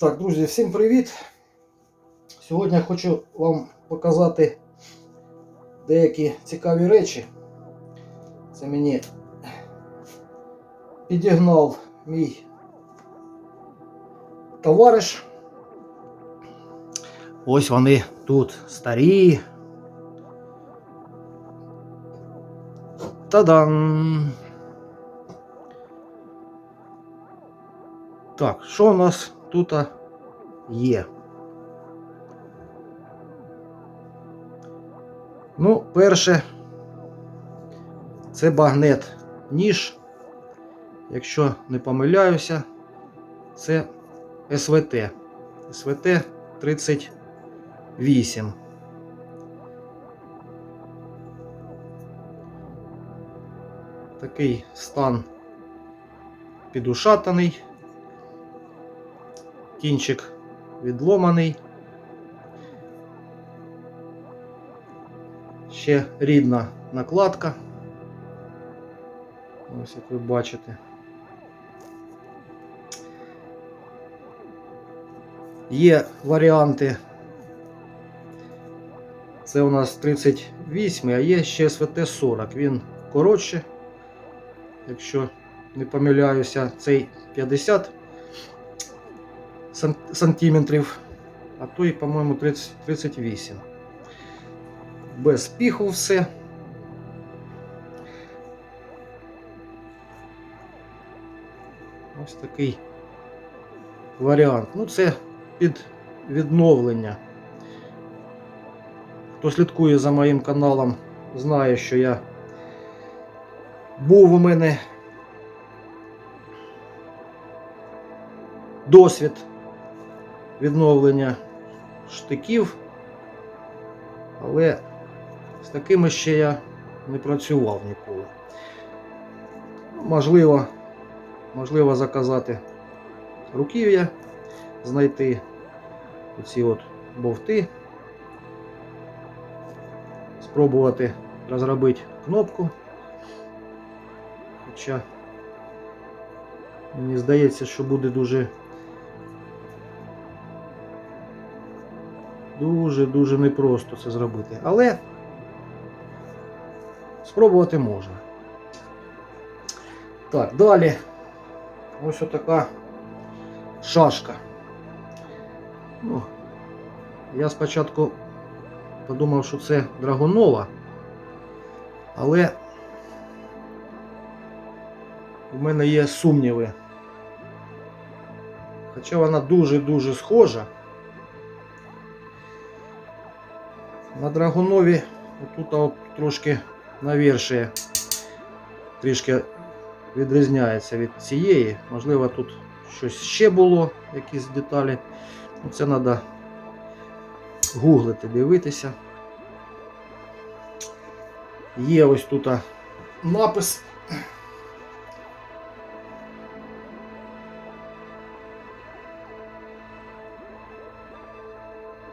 Так, друзі, всім привіт! Сьогодні я хочу вам показати деякі цікаві речі. Це мені підігнав мій товариш. Ось вони тут старі. Та-дам! Так, що у нас тут є? Ну, перше, це багнет ніж. Якщо не помиляюся, це СВТ. СВТ 38. Такий стан підушатаний кінчик відломаний. Ще рідна накладка. Ось як ви бачите. Є варіанти. Це у нас 38, а є ще СВТ-40. Він коротше, якщо не помиляюся, цей 50 сан- сантиметрів, а той, по-моєму, 30, 38. Без піху все. Ось такий варіант. Ну, це під відновлення. Хто слідкує за моїм каналом, знає, що я був у мене досвід відновлення штиків, але з такими ще я не працював ніколи. Можливо, можливо заказати руків'я, знайти оці от бовти, спробувати розробити кнопку. Хоча мені здається, що буде дуже Дуже-дуже непросто це зробити. Але спробувати можна. Так, далі. Ось отака шашка. Ну, я спочатку подумав, що це драгунова, але в мене є сумніви. Хоча вона дуже-дуже схожа. На драгунові тут от трошки навершие трішки відрізняється від цієї. Можливо, тут щось ще було, якісь деталі. Ну, Це треба гуглити, дивитися. Є ось тут напис.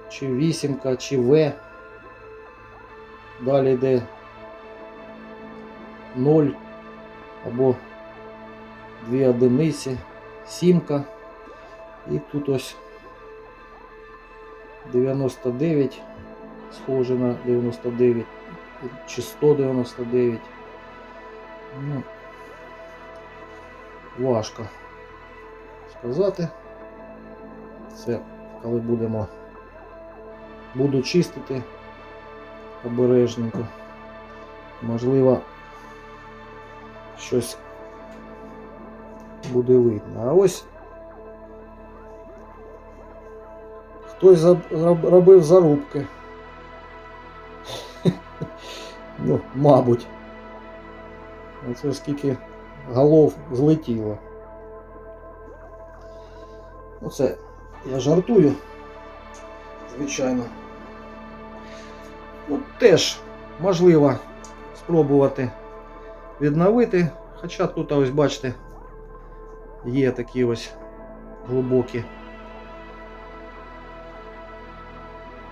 Чи вісімка, чи В. Далі йде 0 або 2 одиниці, сімка. І тут ось 99, схоже на 99 чи 199. Ну, важко сказати. Це коли будемо буду чистити обережненько. Можливо, щось буде видно. А ось хтось робив зарубки. Ну, мабуть. Оце скільки голов злетіло. Ну це я жартую, звичайно. Ну, теж можливо спробувати відновити. Хоча тут, ось бачите, є такі ось глибокі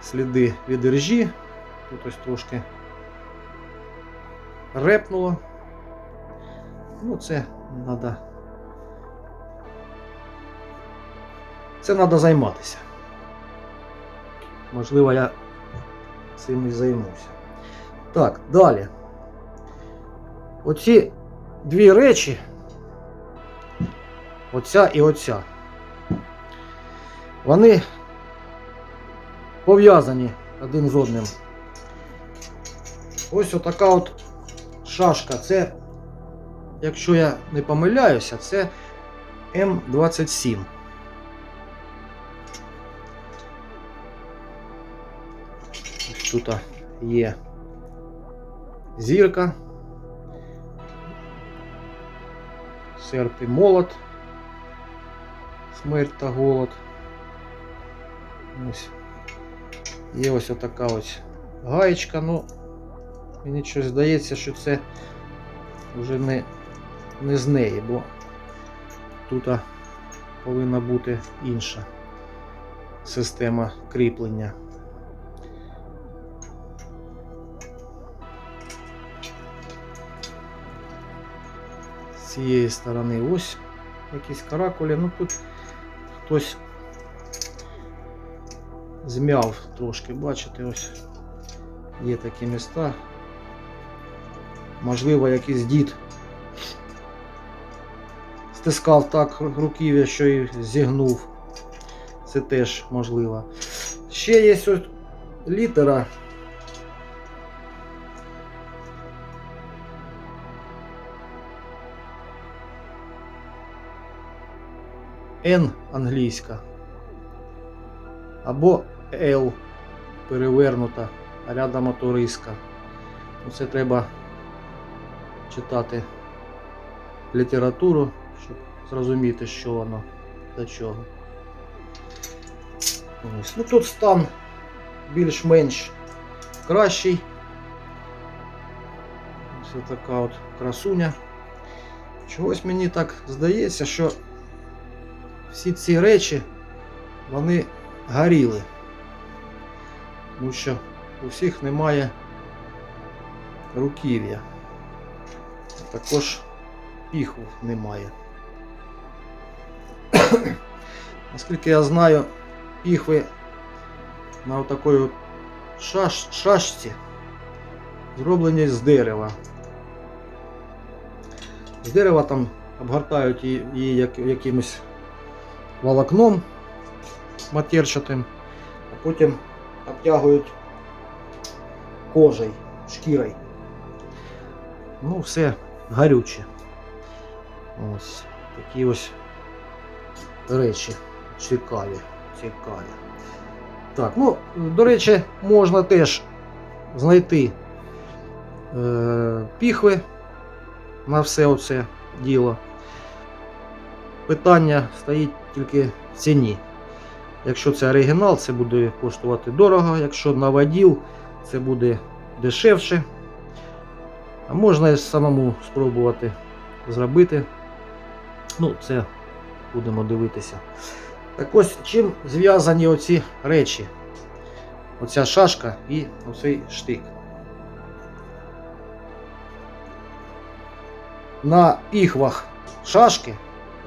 сліди від іржі. Тут ось трошки репнуло. Ну, це треба Це треба займатися. Можливо, я цим і займуся. Так, далі. Оці дві речі. Оця і оця. Вони пов'язані один з одним. Ось отака от шашка. Це, якщо я не помиляюся, це М27. Тут є зірка. Серп і молот. Смерть та голод. Ось. Є ось отака ось гаєчка, ну мені щось здається, що це вже не, не з неї, бо тут повинна бути інша система кріплення. Цієї сторони ось якісь каракулі, ну тут хтось змяв трошки, бачите, ось є такі міста. Можливо, якийсь дід стискав так руків'я, що і зігнув. Це теж можливо. Ще є ось літера. Н англійська. Або L перевернута, а рядом моториська. Ну, Це треба читати літературу, щоб зрозуміти, що воно до чого. Ось. Ну, тут стан більш-менш кращий. Ось така от красуня. Чогось мені так здається, що всі ці речі вони горіли. Тому що у всіх немає руків'я. Також піхв немає. Наскільки я знаю, піхви на такої шаш, шашці зроблені з дерева. З дерева там обгортають її якимось волокном матерчатим, а потім обтягують кожей, шкірою. Ну, все гарюче. Ось такі ось речі цікаві. Цікаві. Так, ну, до речі, можна теж знайти е, піхви на все оце діло. Питання стоїть тільки в ціні. Якщо це оригінал, це буде коштувати дорого, якщо наводіл, це буде дешевше. А можна і самому спробувати зробити. Ну, це будемо дивитися. Так ось чим зв'язані оці речі? Оця шашка і оцей штик. На піхвах шашки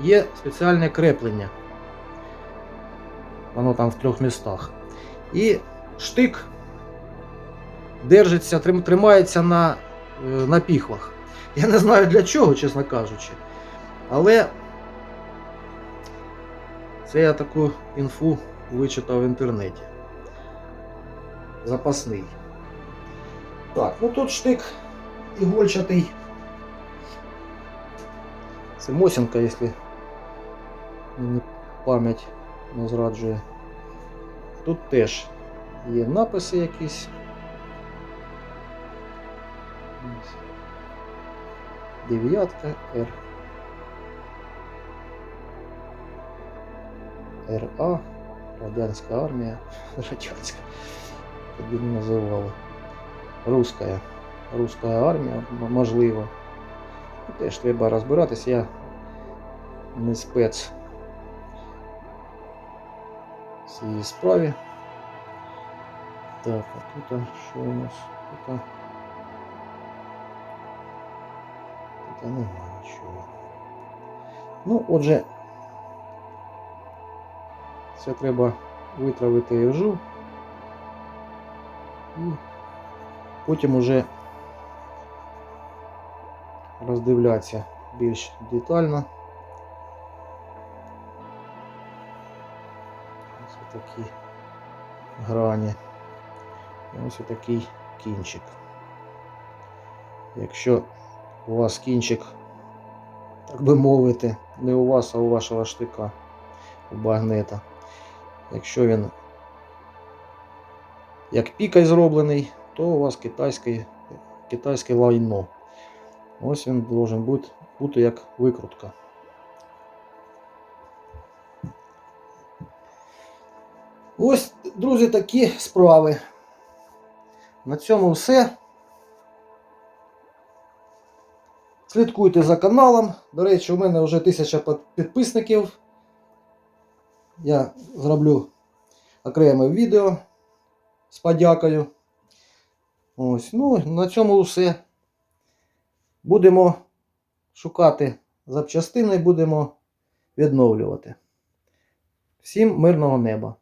є спеціальне креплення. Воно там в трьох містах. І штик держиться, тримається на, е, на піхвах. Я не знаю для чого, чесно кажучи. Але це я таку інфу вичитав в інтернеті. Запасний. Так, ну тут штик ігольчатий. Це Мосінка, якщо мені пам'ять не зраджує. Тут теж є написи якісь. Дев'ятка Р. РА, Радянська армія. Радянська. Тоді не називали. Руська. Руська армія, можливо. Теж треба розбиратися. Я не спец цій справі. Так, а тут що у нас? Тут, тут немає нічого. Ну, отже, Це треба витравити іржу. І потім уже роздивлятися більш детально. Такі грані. І ось такий кінчик. Якщо у вас кінчик, так би мовити, не у вас, а у вашого штика, у багнета. Якщо він як пікай зроблений, то у вас китайське, китайське лайно. Ось він должен бути, бути як викрутка. Ось, друзі, такі справи. На цьому все. Слідкуйте за каналом. До речі, у мене вже тисяча під- підписників. Я зроблю окреме відео з подякою. Ось, ну, на цьому все. Будемо шукати запчастини, будемо відновлювати. Всім мирного неба!